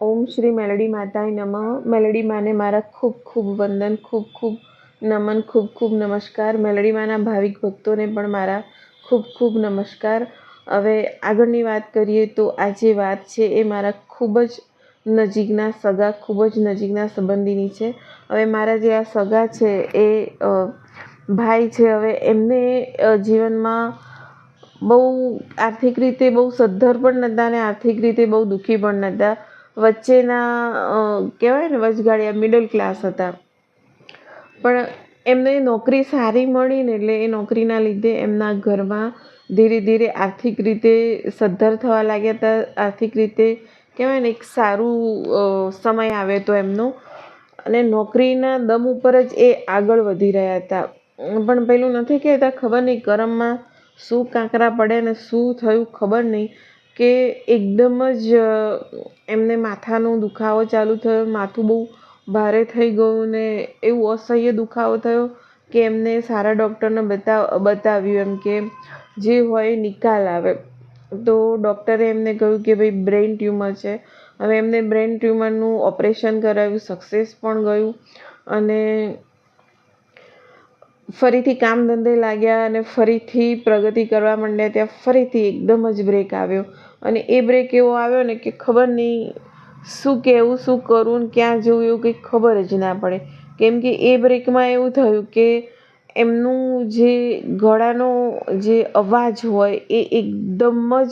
ઓમ શ્રી મેલડી માતાય નમઃ. મેલડી માને મારા ખૂબ ખૂબ વંદન, ખૂબ ખૂબ નમન, ખૂબ ખૂબ નમસ્કાર. મેલડી માના ભાવિક ભક્તોને પણ મારા ખૂબ ખૂબ નમસ્કાર. હવે આગળની વાત કરીએ તો આ જે વાત છે એ મારા ખૂબ જ નજીકના સગા, ખૂબ જ નજીકના સંબંધીની છે. હવે મારા જે આ સગા છે એ ભાઈ છે, હવે એમને જીવનમાં બહુ આર્થિક રીતે બહુ સદ્ધર પણ નહોતા અને આર્થિક રીતે બહુ દુઃખી પણ નહોતા વચ્ચેના કહેવાય ને, વચગાળિયા મિડલ ક્લાસ હતા. પણ એમને નોકરી સારી મળી ને એટલે એ નોકરીના લીધે એમના ઘરમાં ધીરે ધીરે આર્થિક રીતે સદ્ધર થવા લાગ્યા હતા. આર્થિક રીતે કહેવાય ને, એક સારું સમય આવે હતો એમનો. અને નોકરીના દમ ઉપર જ એ આગળ વધી રહ્યા હતા. પણ પેલું નથી કહેતા, ખબર નહીં કરમમાં શું કાંકરા પડે ને શું થયું ખબર નહીં. કે એકદમ જ એમને માથાનો દુખાવો ચાલુ થયો, માથું બહુ ભારે થઈ ગયું ને એવું અસહ્ય દુખાવો થયો કે એમને સારા ડૉક્ટરને બતાવ, બતાવ્યું એમ કે જે હોય નિકાલ આવે. તો ડૉક્ટરે એમને કહ્યું કે ભાઈ બ્રેઇન ટ્યુમર છે. હવે એમને બ્રેઇન ટ્યુમરનું ઓપરેશન કરાવ્યું, સક્સેસ પણ ગયું અને ફરીથી કામ ધંધે લાગ્યા અને ફરીથી પ્રગતિ કરવા માંડ્યા ત્યાં ફરીથી એકદમ જ બ્રેક આવ્યો. અને એ બ્રેક એવો આવ્યો ને કે ખબર નહીં શું કહેવું શું કરવું ક્યાં જવું એવું કંઈ ખબર જ ના પડે. કેમ કે એ બ્રેકમાં એવું થયું કે એમનું જે ગળાનો જે અવાજ હોય એ એકદમ જ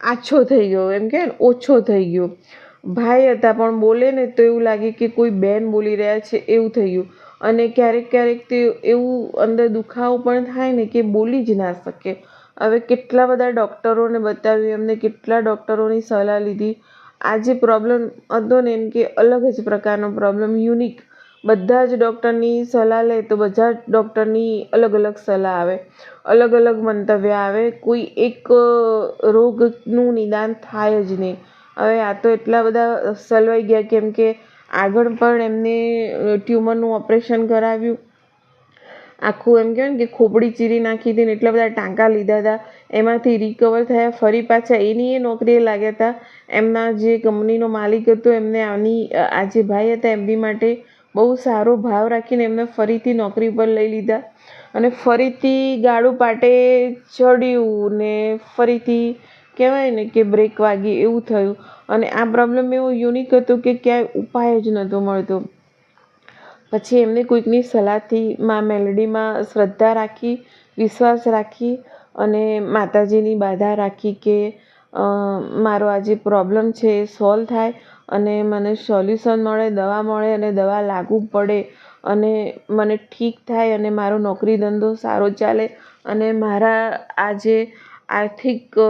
આછો થઈ ગયો. એમ કે ઓછો થઈ ગયો. ભાઈ હતા પણ બોલે ને તો એવું લાગે કે કોઈ બેન બોલી રહ્યા છે, એવું થઈ ગયું. અને ક્યારેક ક્યારેક તે એવું અંદર દુખાવો પણ થાય ને કે બોલી જ ના શકે. હવે કેટલા બધા ડૉક્ટરોને બતાવ્યું, એમને કેટલા ડૉક્ટરોની સલાહ લીધી. આ જે પ્રોબ્લેમ હતો ને, એમ કે અલગ જ પ્રકારનો પ્રોબ્લેમ, યુનિક. બધા જ ડૉક્ટરની સલાહ લે તો બધા જ ડૉક્ટરની અલગ અલગ સલાહ આવે. અલગ અલગ મંતવ્ય આવે. કોઈ એક રોગનું નિદાન થાય જ નહીં. હવે આ તો એટલા બધા સલવાઈ ગયા કેમ કે આગળ પણ એમને ટ્યુમરનું ઓપરેશન કરાવ્યું. આખું એમ કહેવાય ને કે ખોપડી ચીરી નાખી હતી ને એટલા બધા ટાંકા લીધા હતા. એમાંથી રિકવર થયા, ફરી પાછા એની એ નોકરીએ લાગ્યા હતા. એમના જે કંપનીનો માલિક હતો, એમને આની આ જે ભાઈ હતા એમની માટે બહુ સારો ભાવ રાખીને એમને ફરીથી નોકરી પર લઈ લીધા. અને ફરીથી ગાડું પાટે ચડ્યું ને ફરીથી કહેવાય ને કે બ્રેક વાગી એવું થયું. અને આ પ્રોબ્લેમ એવો યુનિક હતો કે ક્યાંય ઉપાય જ નહોતો મળતો. પછી એમને કોઈકની સલાહથી માં મેલડીમાં શ્રદ્ધા રાખી, વિશ્વાસ રાખી અને માતાજીની બાધા રાખી કે મારો આ જે પ્રોબ્લેમ છે એ સોલ્વ થાય અને મને સોલ્યુશન મળે, દવા મળે અને દવા લાગુ પડે અને મને ઠીક થાય અને મારો નોકરી ધંધો સારો ચાલે અને મારા આ જે આર્થિક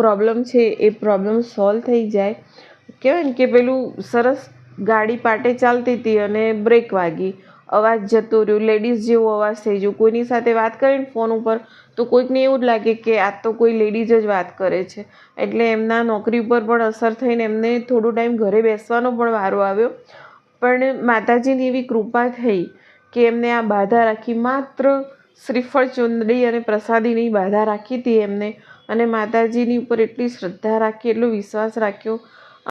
પ્રોબ્લેમ છે એ પ્રોબ્લેમ સોલ્વ થઈ જાય. કહેવાય ને કે પેલું સરસ ગાડી પાટે ચાલતી હતી અને બ્રેક વાગી. અવાજ જતો રહ્યો લેડીઝ જેવો અવાજ થઈ ગયો. કોઈની સાથે વાત કરીને ફોન ઉપર, તો કોઈકને એવું જ લાગે કે આ તો કોઈ લેડીઝ જ વાત કરે છે. એટલે એમના નોકરી ઉપર પણ અસર થઈને એમને થોડો ટાઈમ ઘરે બેસવાનો પણ વારો આવ્યો. પણ માતાજીની એવી કૃપા થઈ કે એમને આ બાધા રાખી માત્ર શ્રીફળ ચુંદડી અને પ્રસાદીની બાધા રાખી હતી એમને. અને માતાજીની ઉપર એટલી શ્રદ્ધા રાખી, એટલો વિશ્વાસ રાખ્યો